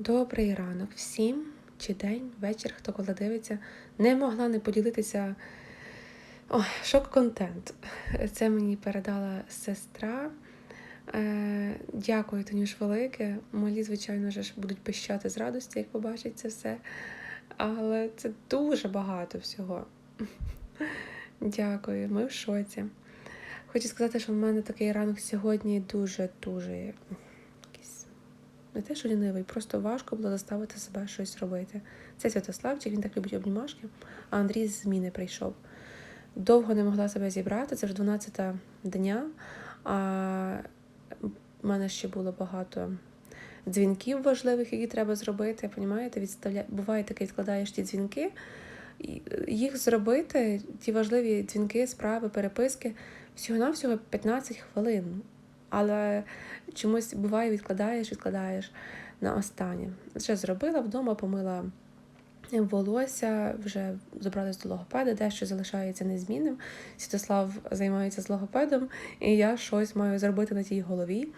Добрий ранок всім, чи день, вечір, хто коли дивиться. Не могла не поділитися. Ой, шок-контент. Це мені передала сестра. Е, дякую, Танюш Велике. Малі, звичайно ж, будуть пищати з радості, як побачать це все. Але це дуже багато всього. Дякую, ми в шоці. Хочу сказати, що в мене такий ранок сьогодні дуже-дуже не те, що лінивий, просто важко було заставити себе щось робити. Це Святославчик, він так любить обнімашки, а Андрій з зміни прийшов. Довго не могла себе зібрати, це вже 12 дня, а в мене ще було багато дзвінків важливих, які треба зробити. Понімаєте, відставля... Буває таке, відкладаєш ті дзвінки, їх зробити, ті важливі дзвінки, справи, переписки, всього-навсього 15 хвилин. Але чомусь буває, відкладаєш, відкладаєш на останнє. Вже зробила вдома, помила волосся, вже забралась до логопеда, дещо залишається незмінним. Святослав займається з логопедом, і я щось маю зробити на тій голові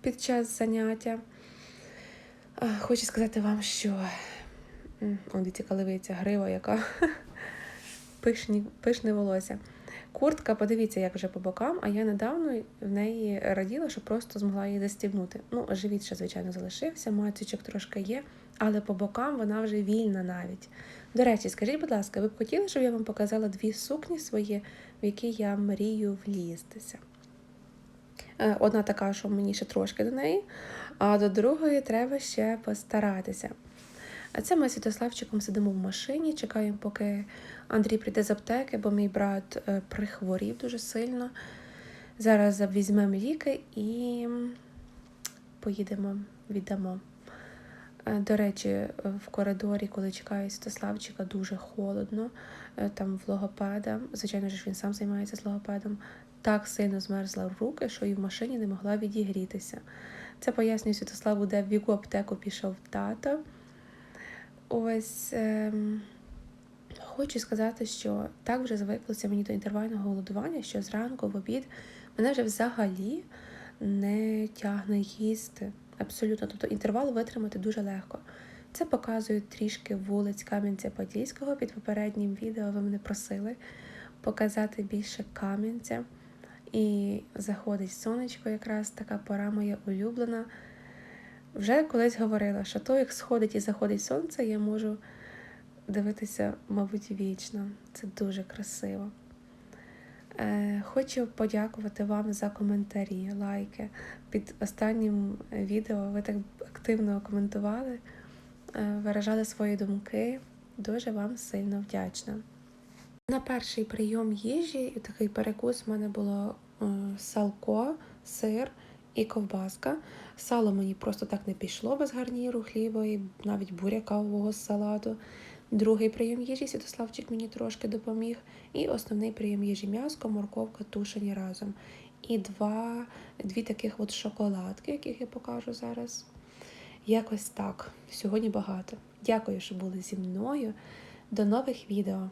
під час заняття. Хочу сказати вам, що он дивіться, каливиця, грива, яка пишні, пишне волосся. Куртка, подивіться, як вже по бокам, а я недавно в неї раділа, що просто змогла її застібнути. Ну, живіт ще, звичайно, залишився, мацючок трошки є, але по бокам вона вже вільна навіть. До речі, скажіть, будь ласка, ви б хотіли, щоб я вам показала дві сукні свої, в які я мрію влізтися? Е, Одна така, що мені ще трошки до неї, а до другої треба ще постаратися. А це ми з Святославчиком сидимо в машині, чекаємо, поки Андрій прийде з аптеки, бо мій брат е, прихворів дуже сильно. Зараз візьмемо ліки і поїдемо, віддамо. Е, До речі, в коридорі, коли чекаю Святославчика, дуже холодно. Е, Там в логопеда, звичайно ж, він сам займається з логопедом. Так сильно змерзла руки, що і в машині не могла відігрітися. Це пояснює Святославу, де в яку аптеку пішов тато. Ось ем, хочу сказати, що так вже звиклося мені до інтервального голодування, що зранку в обід мене вже взагалі не тягне їсти. Абсолютно. Тобто інтервал витримати дуже легко. Це показують трішки вулиць Кам'янця-Подільського. Під попереднім відео ви мене просили показати більше Кам'янця. І заходить сонечко, якраз така пора моя улюблена. Вже колись говорила, що то, як сходить і заходить сонце, я можу дивитися, мабуть, вічно. Це дуже красиво. Е, Хочу подякувати вам за коментарі, лайки. Під останнім відео ви так активно коментували, е, виражали свої думки. Дуже вам сильно вдячна. На перший прийом їжі такий перекус в мене було е, салко, сир і ковбаска. Сало мені просто так не пішло без гарніру, хліба і навіть бурякового салату. Другий прийом їжі Святославчик мені трошки допоміг. І основний прийом їжі м'яско, морковка, тушені разом. І два, дві таких от шоколадки, яких я покажу зараз. Якось так. Сьогодні багато. Дякую, що були зі мною. До нових відео!